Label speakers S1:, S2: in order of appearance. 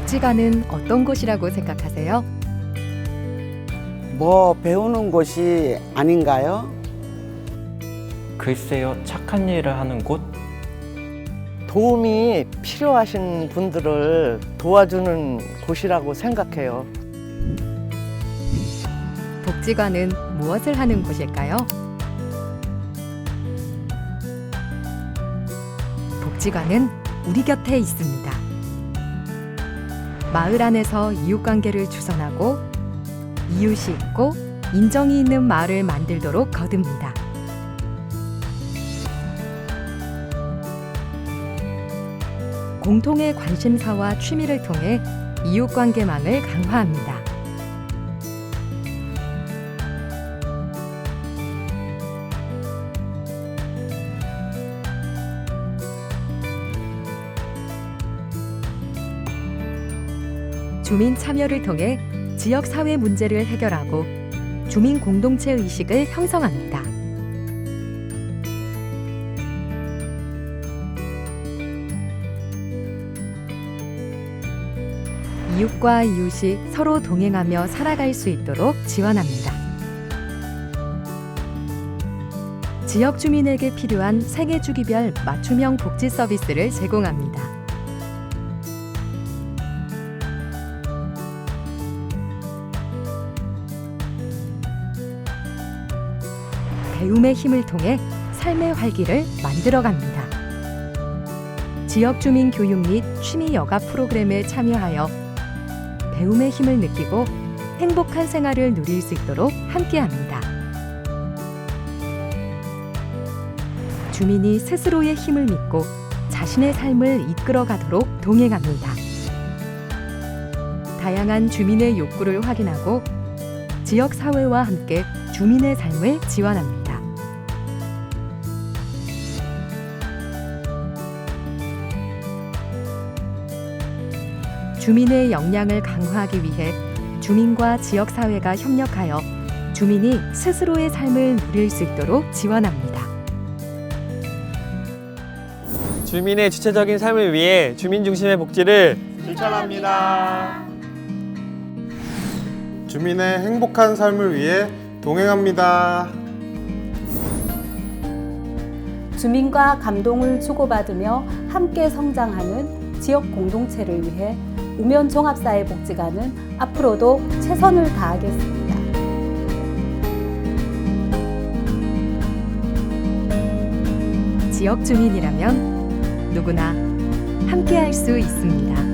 S1: 복지관은 어떤 곳이라고 생각하세요?
S2: 뭐 배우는 곳이 아닌가요?
S3: 글쎄요, 착한 일을 하는 곳?
S4: 도움이 필요하신 분들을 도와주는 곳이라고 생각해요.
S1: 복지관은 무엇을 하는 곳일까요? 복지관은 우리 곁에 있습니다. 마을 안에서 이웃 관계를 주선하고 이웃이 있고 인정이 있는 마을을 만들도록 거듭니다. 공통의 관심사와 취미를 통해 이웃 관계망을 강화합니다. 주민 참여를 통해 지역 사회 문제를 해결하고 주민 공동체 의식을 형성합니다. 이웃과 이웃이 서로 동행하며 살아갈 수 있도록 지원합니다. 지역 주민에게 필요한 생애 주기별 맞춤형 복지 서비스를 제공합니다. 배움의 힘을 통해 삶의 활기를 만들어갑니다. 지역 주민 교육 및 취미 여가 프로그램에 참여하여 배움의 힘을 느끼고 행복한 생활을 누릴 수 있도록 함께합니다. 주민이 스스로의 힘을 믿고 자신의 삶을 이끌어 가도록 동행합니다. 다양한 주민의 욕구를 확인하고 지역 사회와 함께 주민의 삶을 지원합니다. 주민의 역량을 강화하기 위해 주민과 지역 사회가 협력하여 주민이 스스로의 삶을 누릴 수 있도록 지원합니다.
S5: 주민의 주체적인 삶을 위해 주민 중심의 복지를
S6: 실천합니다. 주민의 행복한 삶을 위해 동행합니다.
S7: 주민과 감동을 주고받으며 함께 성장하는 지역 공동체를 위해 우면 종합사회복지관은 앞으로도 최선을 다하겠습니다.
S1: 지역 주민이라면 누구나 함께할 수 있습니다.